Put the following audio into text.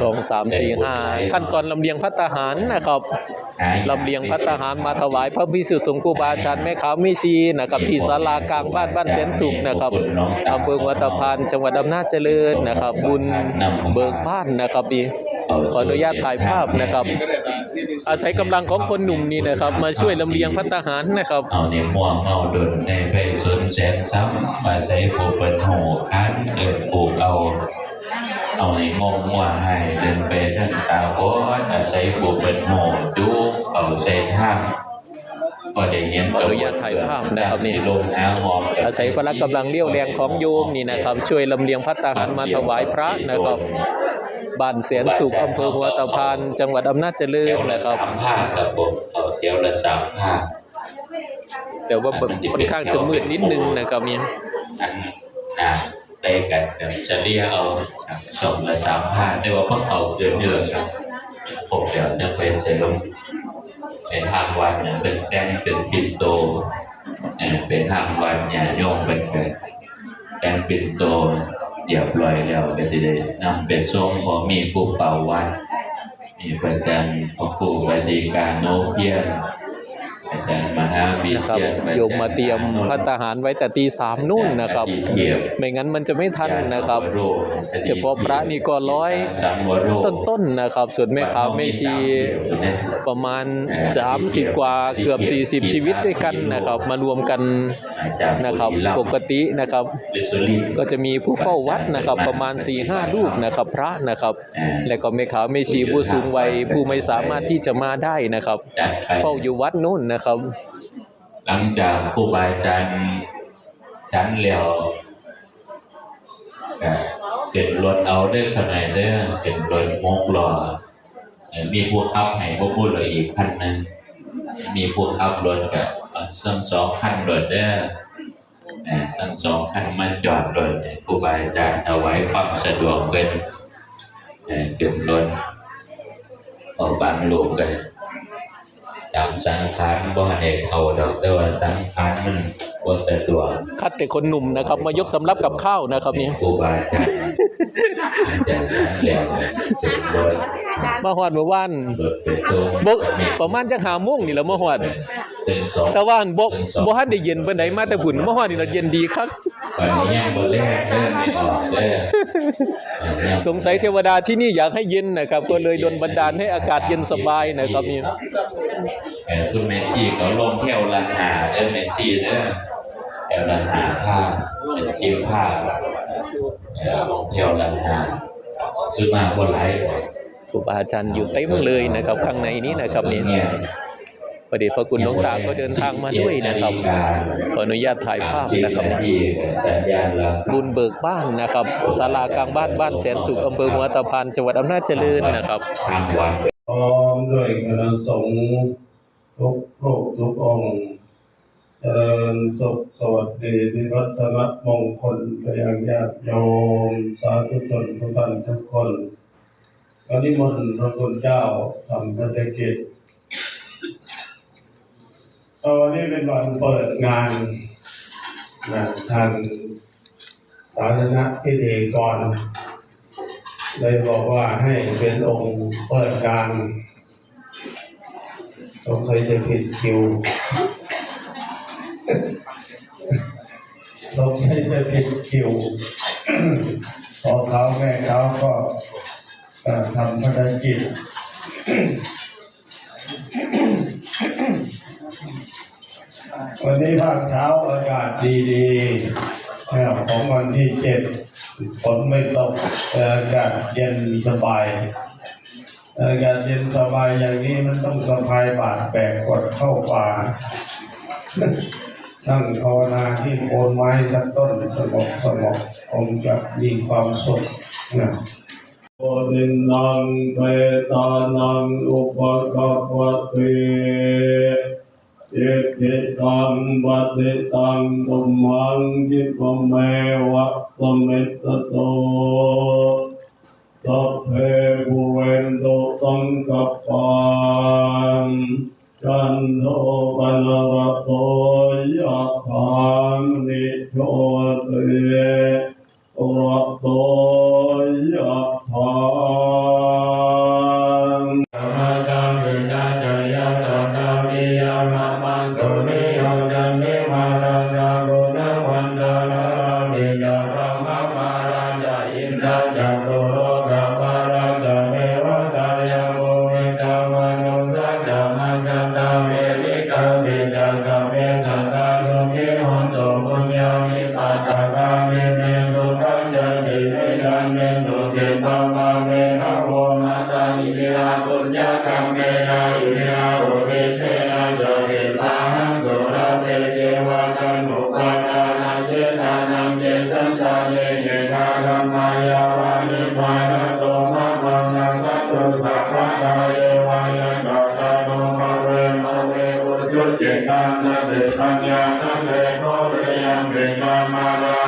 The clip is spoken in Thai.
สองสามสี่ห้าขั้นตอนลำเลียงพัตตาหารนะครับลำเลียงพัตตาหารมาถวายพระพิสุสงฆ์ครูบาอาจารย์แม่ขาวแม่ชีนะครับที่ศาลากลางบ้านบ้านแสนสุขนะครับอำเภอวัดตะพานจังหวัดอำนาจเจริญนะครับ บุญเบิกบ้านนะครับดีขออนุญาตถ่ายภาพนะครับ อาศัยกำลังของคนหนุ่มนี่นะครับ มาช่วยลำเลียงพัตตาหารนะครับเอาเนี่ยม่วงเอาดนในไปสนแสนซ้ำมาใช้ผูกเป็นหูคันเดินปลูกเอา เอาในงงมัวให้เดินไปทั้งตาโอ้ยอาศัยผูกเป็นหูจูเอาใส่ท่ามก็ได้เห็นขออนุญาตถ่ายภาพนะครับนี่ที่ลงหาหอมอาศัยพละกำลังเลี้ยวแรงของโยมนี่นะครับ ช่วยลำเลียงพัตตาหารมาถวายพระนะครับบ้านแสนสุขอำเภอหัวตะพาน จังหวัดอำนาจเจริเดี๋ญยวละนะครับสามผ้าครับผมเอาเดี๋ยวละสามผ้าแต่ว่าค่อนข้างจะมืดนิดนึงนะครับเนี่ยอันอ่าเตะกันกับเฉลี่ยเอาสองละสามผ้าแต่ว่าพวกเอาเดือนเดือนครับผมเดี๋ยวจะเป็นเซรั่มเป็นทางวันเนี่ยเป็นแต้มเป็นปิ่นโตเอ่อเป็นทางวันเนี่ยโยงเป็นเกิดแต้มปิ่นโตเดี๋ยวปล่อยแล้วก็จะได้นำเป็นส้มพอมีผู้เป่าวัดมีประจันพระครูบดีการโนเพียร นะครับโยมมาเตรียมพัตตาหารไว้แต่ตีสามนู่นนะครับ ไม่งั้นมันจะไม่ทันนะครับ เฉพาะพระนี่ก็ร้อยต้นๆนะครับ ส่วนแม่ขาวแม่ชีประมาณ 30 กว่าเกือบ 40 ชีวิตด้วยกันนะครับ มารวมกันนะครับปกตินะครับ ก็จะมีผู้เฝ้าวัดนะครับ ประมาณ4ีห้ารูปนะครับ พระนะครับ และก็แม่ขาวแม่ชีผู้สูงวัยผู้ไม่สามารถที่จะมาได้นะครับ เฝ้าอยู่วัดนู่นนะครับหลังจากครูบาอาจารย์ชั้นเหลียวเก็บรถเอาเด้ขนาดเด้อเก็บรถมกล้อมีพวกขับให้พวกพูดเลยอีกพันหนึ่งมีพวกขับรถกับทั้งสองพันรถเด้อเอ่อทั้งสองพันมันจอดรถให้ครูบาอาจารย์ถวายความสะดวกเป็นเอ่อเก็บรถออกบางลูกกัน ตามสังขารบ่ให้เขาดอกแต่ว่าสังขารมันบ่สะดวกคัดแต่คนหนุ่มนะครับ มายกสำรับกับข้าวนะครับเนี่ยครูบาอาจารย์อาจารย์ชั้นเหลียวเก็บรถมาฮอดเมื่อวานรถไปส่งบประมาณจักหาโมงนี่แหละมาฮอดถึงสองแต่ว่าบ่บ่ทันได้เย็นปานใดมาแต่พุ่นมาฮอดนี่เราเย็นดีคั กไปยังบ่แลกเด้อไม่ออกเด้อสงสัยเทวดาที่นี่อยากให้เย็นนะครับ ก็เลยดลบันดาลให้อากาศเย็นสบายนะครับนี่เออคุณแม่ชีเขาลงเที่ยวละหาเด้อแม่ชีเด้อเที่ยวละหาผ้าเป็นจิ้มผ้าเออลงเที่ยวละหาซื้อมาบ่หลายดอกครูบาอาจารย์อยู่เต็มเลยนะครับข้างในนี้นะครับนี่เนี่ย พระเดชพระคุณหลวงตาก็เดินทางมาด้วยนะครับ ขออนุญาตถ่ายภาพนะครับ บุญเบิกบ้านนะครับศาลากลางบ้านบ้านแสนสุขอำเภอหัวตะพานจังหวัดอำนาจเจริญนะครับทางวัดพร้อมด้วยคณะสงฆ์ทุกรูปทุกองค์เจริญสุขสวัสดีวิวัฒนมงคลไปยังญาติโยมสาธุชนทุกท่านทุกคนวันนี้มนต์พระคุณเจ้าทำพัฒกิจ เอ่อวันนี้เป็นวันเปิดงานนะทางสาธารณพิธีกรเลยบอกว่าให้เป็นองค์เปิดการสงสัยจะผิดคิวสงสัยจะผิดคิวพอเขาแม่เขาก็ทำภารกิจ วันนี้ภาคเช้าอากาศดีๆของวันที่เจ็ดฝนไม่ตกอ่อากาศเย็นสบายอากาศเย็นสบายอย่างนี้มันต้องสะพายบาดแบกกดเข้าป่านั่งภาวนาที่โคนไม้สักต้นสงบสงบคงจะมีความสุขนะโอดินนังเปตานังอุปกัปปติ เจติตังบัติตังตุมังยิปเมวะสมเมตโตสัพเพบุเรนโตตังกัปปังจันโทปนรโตยะถามนิโชติโระโต จัตโตโลกภารัตเมวตายาโมวิตามนุสัจจมัจจตาเวริกาเบจัสเมสัตตาสุขิหันตปุญญาวิปัสสกาเมเม สัพพะกายวิญญาตกาโนภเวโนเวปุจจุเจตานะเดปัญญาทันเดโพเรยังเบกามารา